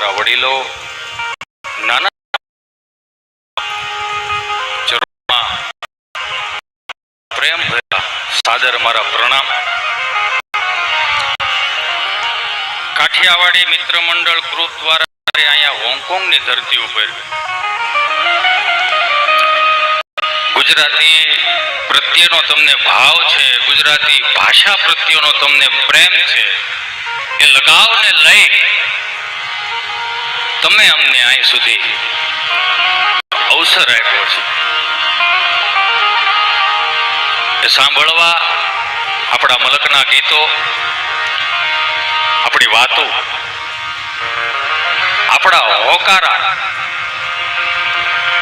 મારા વડીલો, નાના પ્રેમ સાદર મારા પ્રણામ. કાઠિયાવાડી મિત્ર મંડળ ગ્રુપ દ્વારા અહીંયા હોંગકોંગની ધરતી ઉપર ગુજરાતી પ્રત્યેનો તમને ભાવ છે, ગુજરાતી ભાષા પ્રત્યેનો તમને પ્રેમ છે. એ લગાવને લઈ તમે અમને અહીં સુધી અવસર આપ્યો છે. એ સાંભળવા આપણા મલકના ગીતો, આપણી વાતો, આપણા હોકારા,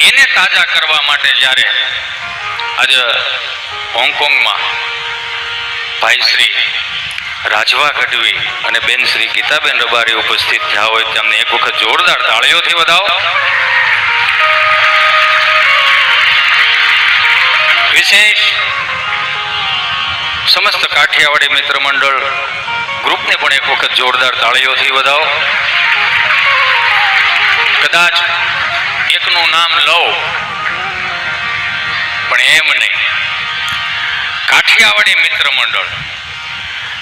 એને તાજા કરવા માટે જ્યારે આજે હોંગકોંગમાં ભાઈ શ્રી રાજવા ગઢવી અને બેન શ્રી ગીતાબેન રબારી ઉપસ્થિત થયા હોય, તેમને એક વખત જોરદાર તાળીઓથી વધાવો. વિશેષ સમસ્ત કાઠિયાવાડી મિત્ર મંડળ ગ્રુપને પણ એક વખત જોરદાર તાળીઓથી વધાવો. કદાચ એકનું નામ લઉં પણ એમ નહીં. કાઠિયાવાડી મિત્ર મંડળ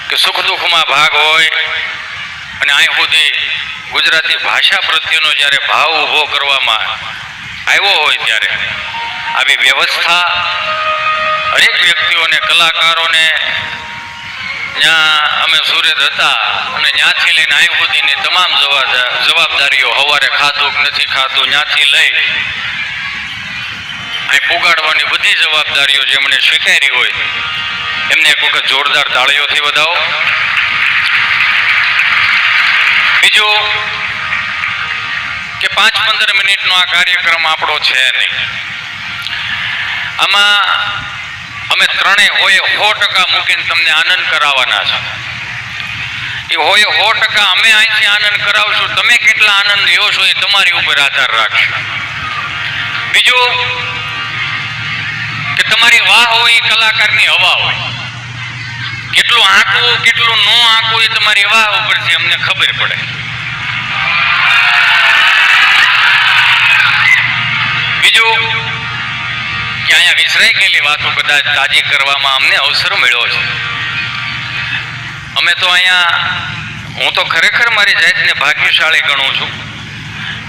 કે સુખ દુઃખમાં ભાગ હોય અને અહીં સુધી ગુજરાતી ભાષા પ્રત્યેનો જ્યારે ભાવ ઊભો કરવામાં આવ્યો હોય ત્યારે આવી વ્યવસ્થા હરેક વ્યક્તિઓને, કલાકારોને ત્યાં અમે સુરત હતા અને ત્યાંથી લઈને અહીં સુધીની તમામ જવાબદારીઓ સવારે ખાધું નથી ખાધું ત્યાંથી લઈ અહીં પુગાડવાની બધી જવાબદારીઓ જેમણે સ્વીકારી હોય એમને એક વખત જોરદાર તાળીઓથી વધાવો. બીજું કે પાંચ પંદર મિનિટનો આ કાર્યક્રમ આપણો છે નહીં. આમાં અમે ત્રણેય હોય સો ટકા મૂકીને તમને આનંદ કરાવવાના છે. એ હોય સો ટકા અમે અહીંથી આનંદ કરાવશું. તમે કેટલા આનંદ લ્યો છો એ તમારી ઉપર આધાર રાખશે. બીજું તમારી વાહ હોય એ કલાકારની હવા હોય. કેટલું આંકવું, કેટલું ન આંકવું એ તમારી વાહ ઉપરથી અમને ખબર પડે. બીજું, કે અહીંયા વિસરાઈ ગયેલી વાતો કદાચ તાજી કરવામાં અમને અવસર મળ્યો છે. અમે તો અહીંયા, હું તો ખરેખર મારી જાતને ભાગ્યશાળી ગણું છું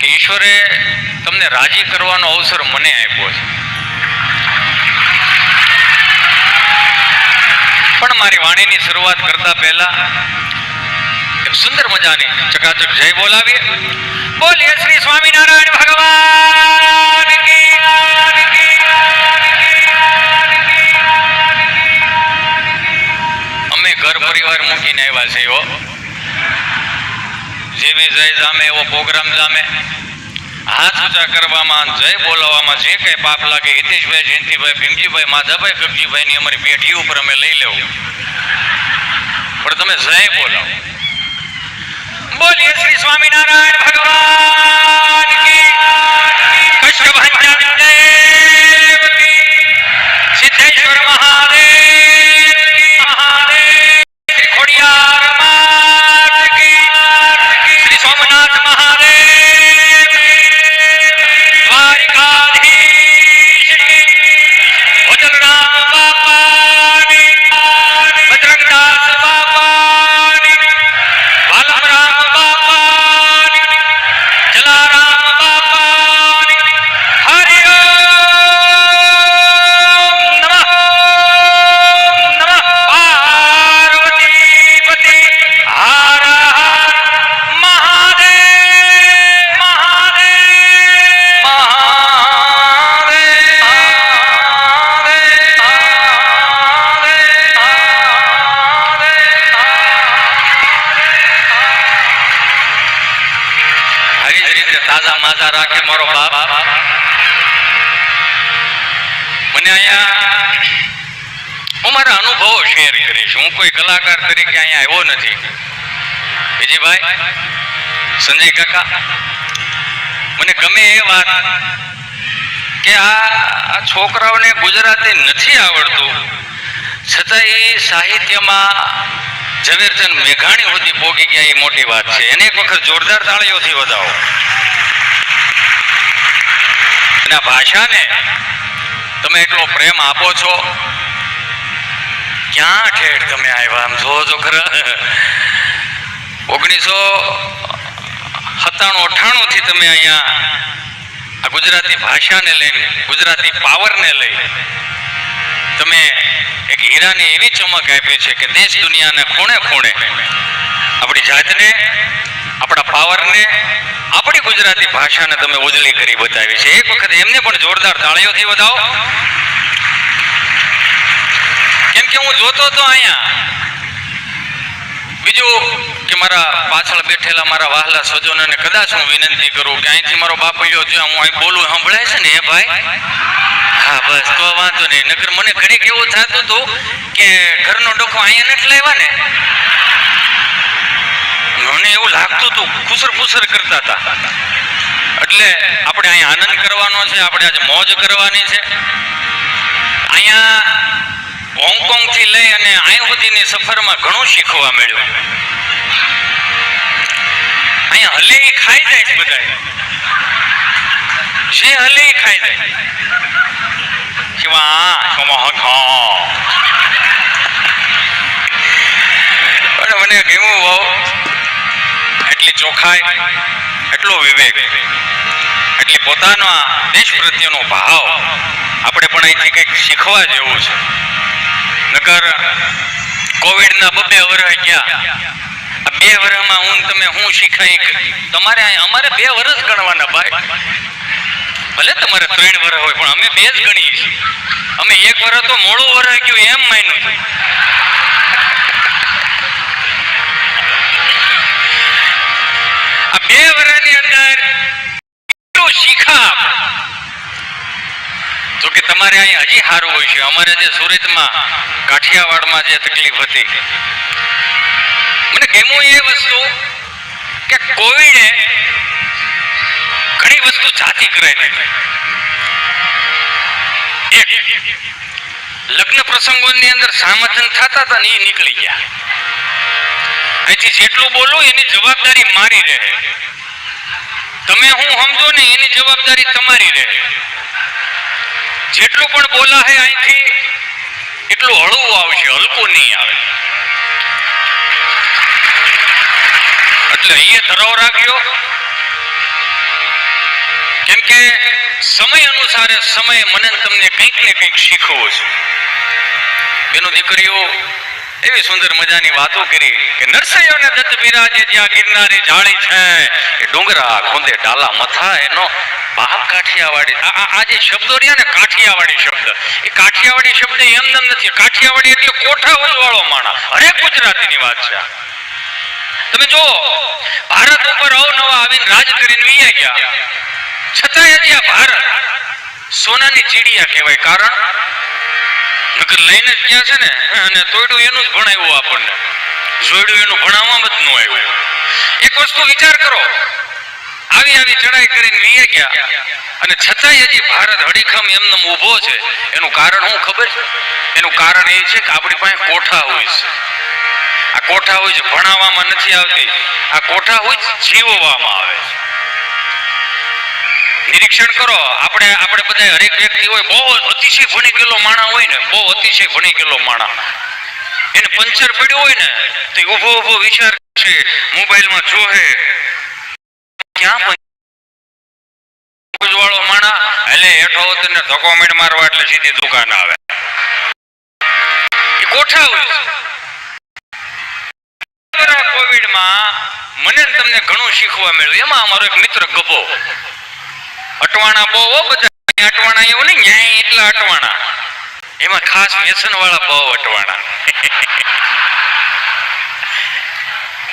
કે ઈશ્વરે તમને રાજી કરવાનો અવસર મને આપ્યો છે. પણ મારી વાણીની શરૂઆત કરતા પહેલા એક સુંદર મજાની ચકાચક જય બોલાવીએ. બોલીએ શ્રી સ્વામિનારાયણ ભગવાન અમે ઘર પરિવાર મૂકીને આવ્યા છે જેવી જય જામે એવો પ્રોગ્રામ જામે. હાથ ઊંચા કરવામાં, જય બોલાવવામાં, જે કઈ પાપ લાગે, હિતેશભાઈ, જયંતિભાઈ, ભીમજીભાઈ, માધાભાઈ ગગજીભાઈ ની અમારી પેઢી ઉપર અમે લઈ લેવું. પણ તમે જય બોલાવો. બોલીએ શ્રી સ્વામિનારાયણ ભગવાન કી કષ્ટભંજન દેવ હું મારા અનુભવો શેર કરીશ. હું કોઈ કલાકાર તરીકે અહીંયા આવ્યો નથી. વિજયભાઈ, સંજય કાકા, મને ગમે એ વાત કે આ છોકરાઓને ગુજરાતી નથી આવડતું. છતાં એ સાહિત્યમાં ઝવેરચંદ મેઘાણી સુધી પોગી ગયા એ મોટી વાત છે. એને એક વખત જોરદાર તાળીઓથી વધાવો. અને ભાષાને તમે એટલો પ્રેમ આપો છો. ક્યાં ઠેઠ તમે આવ્યા? આમ જો જો ખરા. ઓગણીસો સત્તાણું, અઠાણું થી તમે અહીંયા આ ગુજરાતી ભાષાને લઈને, ગુજરાતી પાવરને લઈ તમે એક હીરાને એવી ચમક આપી છે કે દેશ દુનિયાને ખૂણે ખૂણે આપણી જાતને, આપણા પાવરને, આપણી ગુજરાતી ભાષાને તમે ઉજળી કરી બતાવી છે. એક વખત એમને પણ જોરદાર તાળીઓથી વધાવો. જોતો તો અહીંયા. બીજું કે મારા પાછળ બેઠેલા મારા વાહલા સ્વજનોને કદાચ હું વિનંતી કરું કે અહીંથી મારો બાપલિયો જો હું અહીં બોલું, સંભળાય છે ને એ ભાઈ? હા, બસ, તો વાંધો નહીં. નકર મને ઘડીક એવું થતું હતું કે ઘરનો ડોકો અહીંયા નથી લાવ્યા ને? મને એવું લાગતું હતું, ખુસર ખુસર કરતા હતા. એટલે આપણે અહીંયા આનંદ કરવાનો છે, આપણે આજે મોજ કરવાની છે. થી લઈ અને અહીં સુધીની સફરમાં ઘણું શીખવા મળ્યું. અહીંયા હલે ખાઈ જાય છે બધા જે હલે ખાઈ જાય. મને ગમ્યું બહુ એટલી ચોખાઈ એટલો વિવેક, એટલે પોતાના દેશ પ્રત્યેનો ભાવ આપણે પણ અહીંથી કંઈક શીખવા જેવું છે. નકર કોવિડના બબે વર્ષ ગયા. બે વર્ષમાં હું તમે હું શીખાઈ તમારે અમારે બે વર્ષ ગણવાના ભાઈ. ભલે તમારે ત્રણ વર્ષ હોય, પણ અમે બે જ ગણીએ છીએ. અમે એક વર્ષ તો મોડું વર્ષ ગયું એમ માન્યું આ બે વર્ષની અંદર શીખા. જો કે તમારે અહીંયા હજી સારું હોય છે. અમારે જે સુરતમાં, કાઠિયાવાડમાં જે તકલીફ હતી. મને ગમ્યું એ વસ્તુ કે કોવિડે ઘણી વસ્તુ જાતી કરાવી દીધી. એક, લગ્ન પ્રસંગોની અંદર સામધન થતા હતા ને એ નીકળી ગયા. અહીંથી જેટલું બોલું એની જવાબદારી મારી રહે. તમે હું સમજો ને એની જવાબદારી તમારી રહે. જેટલું પણ બોલા અહીંથી, એટલું હળવું આવશે, હલકું નહીં આવે. એટલે અહીંયા ધરાવ રાખ્યો. કેમ કે સમય અનુસારે સમય મને તમને કંઈક ને કંઈક શીખવો છે. એનું દીકરીઓ, એવી સુંદર મજાની વાતો કરી કે નરસૈયોને દત્ત બિરાજે જ્યાં ગિરનારી જાળી છે. એ ડુંગરા, ખોંદે, ડાલા, મથા, એનો બાપ કાઠિયાવાડી આ શબ્દો રહ્યા ને કાઠિયાવાડી શબ્દ, એ કાઠિયાવાડી શબ્દ એમ નેમ નથી. કાઠિયાવાડી એટલે કોઠા વાળો માણા હરેક ગુજરાતીની વાત છે તમે જો ભારત ઉપર અવનવા આવીને રાજ કરીને વિયા ગયા. છતાંય હજી આ ભારત સોનાની ચીડિયા કહેવાય. કારણ નકર લઈને જ ગયા છે ને, અને તોયડું એનું જ ભણાવ્યું આપણને. જોયડું એનું ભણાવવામાં જ ન આવ્યું. એક વસ્તુ વિચાર કરો આવી આવી ચડાઈ કરીને વીએ ગયા. અને છતાંય હજી ભારત હડીખમ એમનેમ ઊભો છે. એનું કારણ શું ખબર? છે એનું કારણ એ છે કે આપણી પાસે કોઠા હોય છે. આ કોઠા હોય છે ભણાવવામાં નથી આવતી. આ કોઠા હોય છે જીવવામાં આવે છે. નિરીક્ષણ કરો, આપણે આપણે બધા હરેક વ્યક્તિ હોય, બહુ અતિશય ભણી ગયેલો માણા હોય ને, બહુ અતિશય ભણી ગયેલો માણા. એને પંચર પડ્યો હોય ને, તો ઊભો ઊભો વિચાર છે મોબાઈલમાં જોહે તમને ઘણું શીખવા મળ્યું એમાં અમારો એક મિત્ર ગભો અટવાણા બહુ બધા અટવાણા એવું નહીં એટલા અટવાણા એમાં ખાસ વ્યસન વાળા બહુ અટવાણા.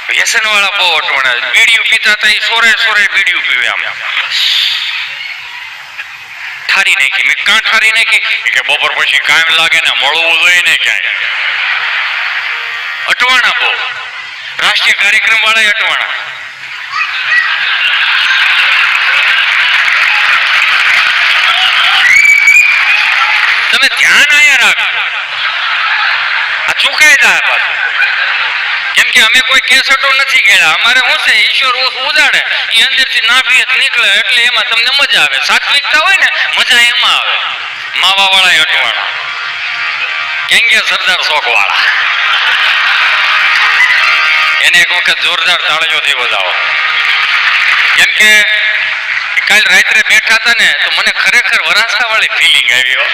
વ્યસન વાળા બહુ અટવાણા બીડીયું પીતા હતા એ સોરે સોરે બીડીયું પીવે આમ. ઠારી નાખી, મેં કાં ઠારી નાખી? એ કે બપોર પછી કામ લાગે ને મળવું જોઈએ ને ક્યાંય. અટવાણા બહુ. રાષ્ટ્રીય કાર્યક્રમ વાળા અટવાણા. તમે ધ્યાન આયા રાખો આ ચૂકાયદા પાછું. કેમ કે અમે કોઈ કેસેટો નથી ગયા અમારે શું છે, ઈશ્વર ઉજાડે. એ અંદરથી નાભિયત નીકળે, એટલે એમાં તમને મજા આવે. સાત્વિકતા હોય ને, મજા એમાં આવે. માવા વાળા અટવાણા. કેમ કે સરદાર શોખ વાળા એને એક વખત જોરદાર તાળીઓથી વધાવો. કેમ કે, કાલ રાત્રે બેઠા હતા ને, તો મને ખરેખર વરાસા વાળી ફિલિંગ આવી હો.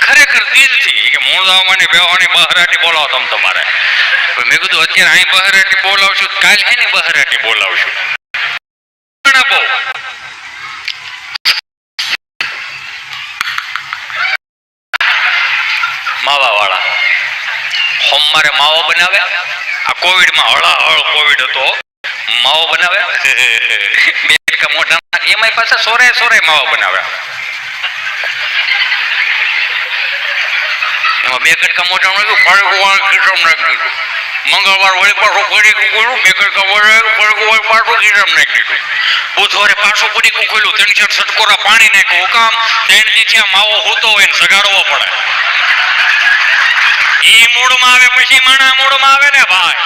ખરેખર દિલથી. કે હું જાવ મને બહરાટી બોલાવો તમ તમારે. મેં કીધું, અત્યારે અહીં બહરાટી બોલાવશું કાલ હે ને બહરાટી બોલાવશું. માવા વાળા સોમવારે માવો બનાવે? આ કોવિડમાં હળાહળ કોવિડ હતો. માવો બનાવે? બે મોઢા એમાંય પાછા સોરે સોરે માવો બનાવે. એમાં બે કટકા મોટા નાખ્યું વાળ ખીચમ નાખી દીધું. મંગળવાર વળી પાછું ફરી ખોલ્યું બે કટકા વાળ પાછું ખીચમ નાખી દીધું. બુધવારે પાછું ફરી કુકેલું ત્રણ ચાર સટકોરા પાણી નાખ્યું. કામ ત્રણ દી થયા માવો હોતો હોય ને સગાડવો પડે. ઈ મૂળમાં આવે પછી માણા મૂળમાં આવે ને ભાઈ.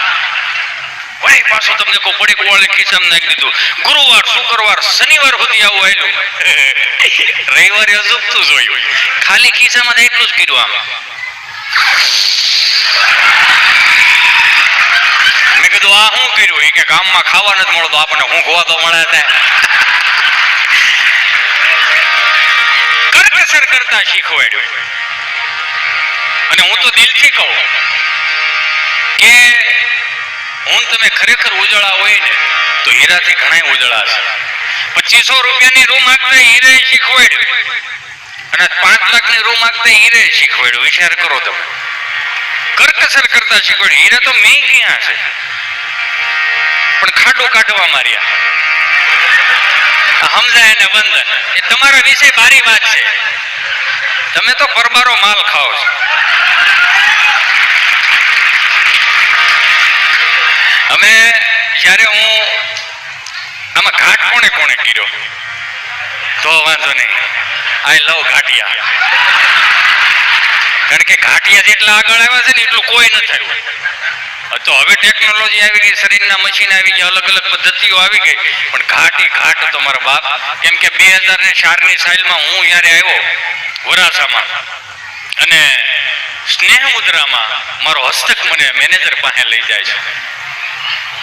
વળી પાછું તમને કોઈ પડી કુવાળે ખિસ્સામાં નાખી દીધું. ગુરુવાર શુક્રવાર શનિવાર સુધી આવું આવેલું રવિવારે અજુબતું જોયું ખાલી તો એટલું જ કર્યું આમ. મેં કીધું, આ શું કર્યું? એ કે ગામમાં ખાવા નથી મળતો, આપણને હું ખોવા તો મળે છે કરકસર કરતા શીખવાડ્યું. અને હું તો દિલથી કહું કે હું તમે ખરેખર ઉજળા હોય ને, તો હીરાથી ઘણા ઉજળા છે. રૂપિયાની રૂમ આપતા હીરે શીખવાડ્યું. અને પાંચ લાખની રૂમ માંગતા હીરે શીખવાડ્યું. વિચાર કરો તમે. કરકસર કરતા શીખવાડ્યું. હીરા તો મેં ક્યાં છે? પણ ખાડો કાઢવા માર્યા. સમજાય ને બંધ એ તમારા વિશે બારી વાત છે. તમે તો પરબારો માલ ખાઓ છો. અમે જ્યારે હું આમાં ઘાટ કોણે કોણે કર્યો? તો વાંધો નહીં. આઈ લવ ઘાટિયા. કારણ કે ઘાટિયા જેટલા આગળ આવ્યા છે ને એટલું કોઈ ન થયું. તો હવે ટેકનોલોજી આવી ગઈ, શરીરના મશીન આવી ગયા, અલગ અલગ પદ્ધતિઓ આવી ગઈ. પણ ઘાટી ઘાટ હતો મારા બાપ. કેમ કે બે હજાર ને ચારની સાઇલમાં હું જ્યારે આવ્યો વરાસામાં અને સ્નેહ મુદ્રામાં મારો હસ્તક મને મેનેજર પાસે લઈ જાય છે.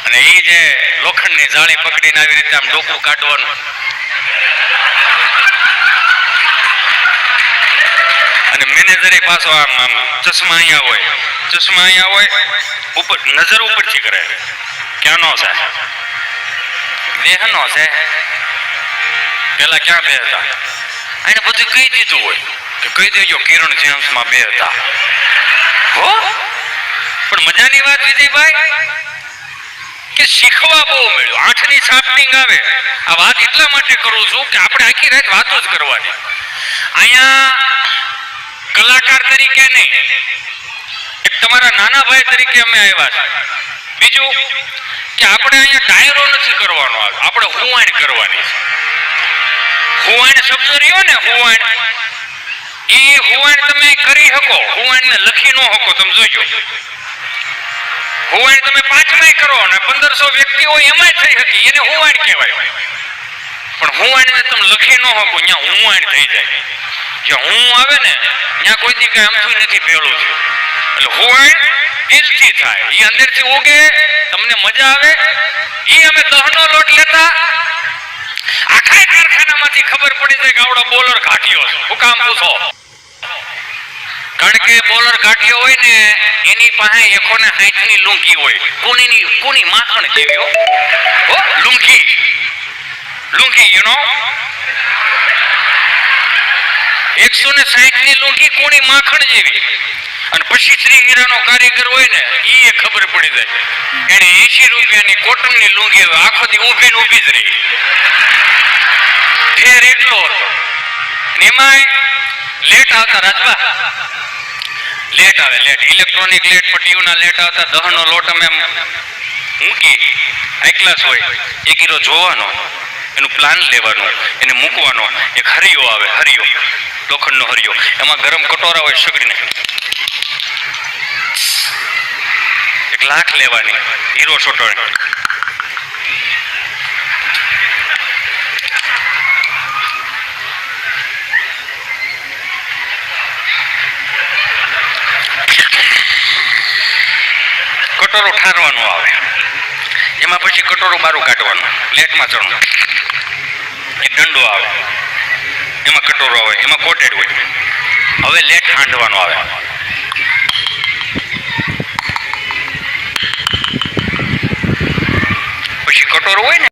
અને એ જે લોખંડની જાળી પકડીને આવી રીતે આમ ડોકું કાઢવાનું અને મેનેજરે પાછો આમ આમ ચશ્મા અહીંયા હોય. ચશ્મા અહીંયા હોય, ઉપર, નજર ઉપરથી કરે. ક્યાંનો છે? દેહનો છે. પેલા ક્યાં બે હતા? એને બધું કહી દીધું હોય. કે કહી દેજો કિરણ જેમ્સમાં બે હતા. હો? પણ મજાની વાત વિજયભાઈ કે શીખવા બહુ મળ્યું. આઠની સાફટિંગ આવે. આ વાત એટલા માટે કરું છું કે આપણે આખી રાત વાતો જ કરવાની. અહીંયા કલાકાર તરીકે નહીં. તમારા નાના ભાઈ તરીકે અમે આવ્યા છે. બીજું કે આપણે અહીંયા ડાયરો નથી કરવાનો આપણે હુવાણ કરવાની છે. હુવાણ શબ્દ રહ્યો ને, હુવાણ. એ હુવાણ તમે કરી શકો. હુવાણ ને લખી ન શકો. તમે જોજો. હુવાણ તમે પાંચમાય કરો ને પંદરસો વ્યક્તિ હોય એમાંય થઈ શકી. એને હુવાણ કહેવાય. પણ હું આને તમે લખી ન શકો, ત્યાં હુવાણ થઈ જાય. જે હું આવે ને, ત્યાં કોઈ દી કઈ આમથું નથી ભેળું થયું. એટલે હુવાણ દિલથી થાય. એ અંદરથી ઉગે, તમને મજા આવે. એ અમે દહનો લોટ લેતા, આખા કારખાનામાંથી ખબર પડી જાય કે આવડો બોલર ઘાટ્યો છે. હું કામ પૂછો? કારણ કે બોલર ઘાટ્યો હોય ને, એની પાસે એકો ને સાઠની લુંકી હોય. કોની કોની માખણ જેવી હો. હો લુંકી લુંકી યુ નો એકસો ને સાહીઠની લુંગી કોણી માખણ જેવી. અને પછી શ્રી હીરાનો કારીગર હોય ને એ ખબર પડી જાય. એને એસી રૂપિયાની કોટનની લુંગી આખો દી ઊભી ને ઊભી જ રહી. ફેર એટલો હતો. અને લેટ આવતા રાજવા લેટ આવે, લેટ. ઇલેક્ટ્રોનિક લેટ, પટ્ટીઓના લેટ આવતા, દહનો લોટ અમે મૂકી હાઈ ક્લાસ હોય. એક હીરો જોવાનો. એનું પ્લાન લેવાનું, એને મૂકવાનો. એક હરિયો આવે, હરિયો. લોખંડનો હરિયો. એમાં ગરમ કટોરા હોય સગડીને. એક લાખ લેવાની. હીરો સોટોણી કટોરો ઠારવાનો આવે. એમાં પછી કટોરો બારું કાઢવાનું. લેટમાં ચણવું એક દંડો આવે. એમાં કટોરો આવે, એમાં કોટેડ હોય. હવે લેટ હાંડવાનો આવે. પછી કટોરો હોય ને